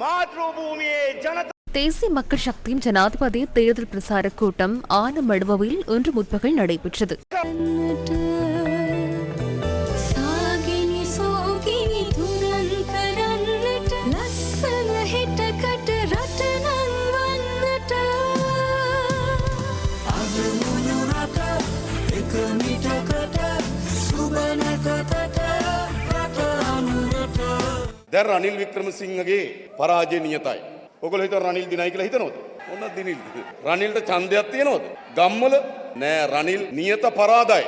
மாற்றுபூமியே ஜனதா தேசிய மக்கள் சக்தியின் ஜனாதிபதி தேர்தல் பிரசார கூட்டம் ஆனமடுவில் இன்று முற்பகல் நடைபெற்றது. දැන් රනිල් වික්‍රමසිංහගේ පරාජය නියතයි. ඔගොල්ලෝ හිතන රනිල් දිනයි කියලා හිතනවද? ඔන්න දිනිල්. රනිල්ට ඡන්දයක් තියනවද? ගම්වල නෑ රනිල් නියත පරාදයි.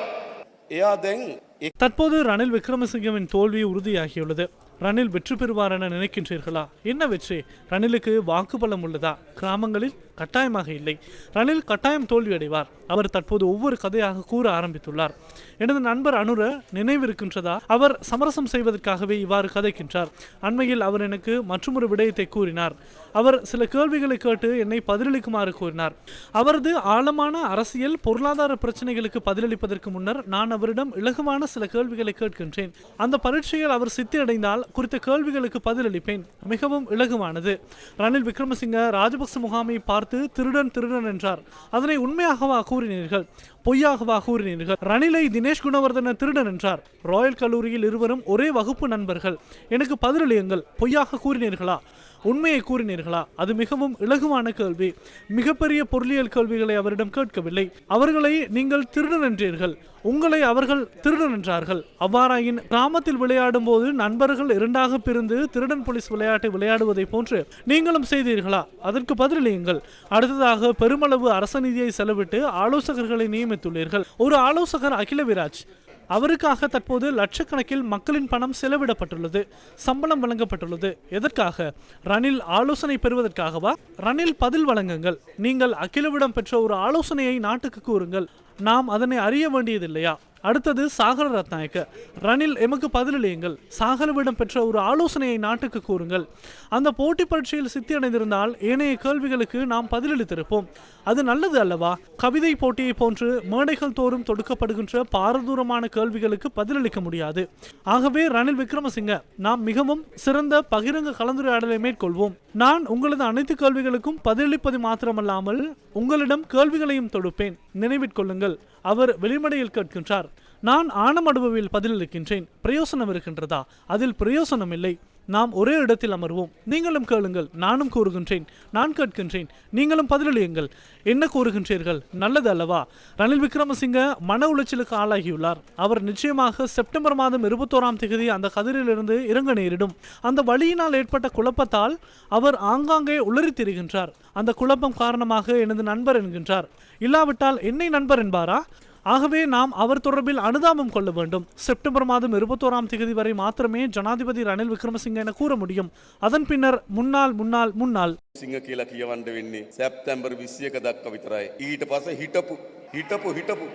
එයා දැන් එක් தற்போது ரணில் விக்ரமசிங்கவின் தோல்வி உறுதியாகியுள்ளது ரணில் வெற்றி பெறுவார் என நினைக்கின்றீர்களா என்ன வெற்றி ரணிலுக்கு வாக்குபலம் உள்ளதா கிராமங்களில் கட்டாயமாக இல்லை. ரணில் கட்டாயம் தோல்வியடைவார். அவர் தற்போது ஒவ்வொரு கதையாக கூற ஆரம்பித்துள்ளார். எனது நண்பர் அனுர நினைவிருக்கின்றதா? அவர் சமரசம் செய்வதற்காகவே இவ்வாறு கதைக்கின்றார். அண்மையில் அவர் எனக்கு மற்றொரு விடயத்தை கூறினார். அவர் சில கேள்விகளை கேட்டு என்னை பதிலளிக்குமாறு கூறினார். அவரது ஆழமான அரசியல் பொருளாதார பிரச்சனைகளுக்கு பதிலளிப்பதற்கு முன்னர் நான் அவரிடம் இலகுவான சில கேள்விகளை கேட்கின்றேன். அந்த பரீட்சையில் அவர் சித்தி அடைந்தால் குறித்த கேள்விகளுக்கு பதிலளிப்பேன். மிகவும் இலகுவானது. ரணில் விக்ரமசிங்க ராஜபக்ச முகாமை பார்த்து திருடன் திருடன் என்றார். அதனை உண்மையாகவா கூறினீர்கள்? பொய்யாகவா கூறினீர்கள்? ரணிலை தினேஷ் குணவர்தன திருடன் என்றார். ராயல் கல்லூரியில் இருவரும் ஒரே வகுப்பு நண்பர்கள். எனக்கு பதிலளியுங்கள் பொய்யாக கூறினீர்களா? உண்மையை கூறினீர்களா? அது மிகவும் இலகுவான கேள்வி. மிகப்பெரிய பொருளியல் கேள்விகளை அவரிடம் கேட்கவில்லை. அவர்களை நீங்கள் திருடன் என்றீர்கள். உங்களை அவர்கள் திருடன் என்றார்கள். அவ்வாறாயின் கிராமத்தில் விளையாடும் போது நண்பர்கள் இரண்டாக பிரிந்து திருடன் போலீஸ் விளையாட்டை விளையாடுவதை போன்று நீங்களும் செய்தீர்களா? அதற்கு பதிலளியுங்கள் அடுத்ததாக பெருமளவு அரச நிதியை செலவிட்டு ஆலோசகர்களை நியமித்துள்ளீர்கள். ஒரு ஆலோசகர் அகில விராஜ். அவருக்காக தற்போது லட்சக்கணக்கில் மக்களின் பணம் செலவிடப்பட்டுள்ளது சம்பளம் வழங்கப்பட்டுள்ளது. எதற்காக? ரணில் ஆலோசனை பெறுவதற்காகவா? ரணில் பதில் வழங்குங்கள். நீங்கள் அகிலவிடம் பெற்ற ஒரு ஆலோசனையை நாட்டுக்கு கூறுங்கள். நாம் அதனை அறிய வேண்டியதில்லையா? அடுத்தது சாகர ரத்நாயக்க. ரணில் எமக்கு பதிலளியுங்கள் சாகரவிடம் பெற்ற ஒரு ஆலோசனையை நாட்டுக்கு கூறுங்கள். அந்த போட்டி பரீட்சையில் சித்தி அடைந்திருந்தால் ஏனைய கேள்விகளுக்கு நாம் பதிலளித்திருப்போம். அது நல்லது அல்லவா? கவிதை போட்டியை போன்று மேடைகள் தோறும் தொடுக்கப்படுகின்ற பாரதூரமான கேள்விகளுக்கு பதிலளிக்க முடியாது. ஆகவே ரணில் விக்ரமசிங்க நாம் மிகவும் சிறந்த பகிரங்க கலந்துரையாடலை மேற்கொள்வோம். நான் உங்களது அனைத்து கேள்விகளுக்கும் பதிலளிப்பது மாத்திரமல்லாமல் உங்களிடம் கேள்விகளையும் தொடுப்பேன். நினைவிற்கொள்ளுங்கள். அவர் வெளிமடையில் கேட்கின்றார். நான் ஆனமடுபவில் பதிலளிக்கின்றேன். பிரயோசனம் இருக்கின்றதா? அதில் பிரயோசனம் இல்லை. நாம் ஒரே இடத்தில் அமர்வோம். நீங்களும் கேளுங்கள். நானும் கூறுகின்றேன். நான் கேட்கின்றேன். நீங்களும் பதிலளியுங்கள். என்ன கூறுகின்றீர்கள்? நல்லது அல்லவா? ரணில் விக்ரமசிங்க மன உளைச்சலுக்கு ஆளாகியுள்ளார். அவர் நிச்சயமாக செப்டம்பர் மாதம் இருபத்தோராம் தேதி அந்த கதிரிலிருந்து இறங்க நேரிடும். அந்த வழியினால் ஏற்பட்ட குழப்பத்தால் அவர் ஆங்காங்கே உளறி திரிகின்றார். அந்த குழப்பம் காரணமாக எனது நண்பர் என்கின்றார். இல்லாவிட்டால் என்னை நண்பர் என்பாரா? ஆகவே நாம் அவர் தொடர்பில் அனுதாபம் கொள்ள வேண்டும் செப்டம்பர் மாதம் இருபத்தோராம் தேதி வரை மாத்திரமே ஜனாதிபதி ரணில் விக்ரமசிங்க என கூற முடியும் அதன் பின்னர் முன்னாள் முன்னாள் முன்னாள் සිංහ කියලා කියවන්න වෙන්නේ සැප්තැම්බර් 21 දක්වා විතරයි. ඊට පස්සේ හිටපු හිටපු හිටපු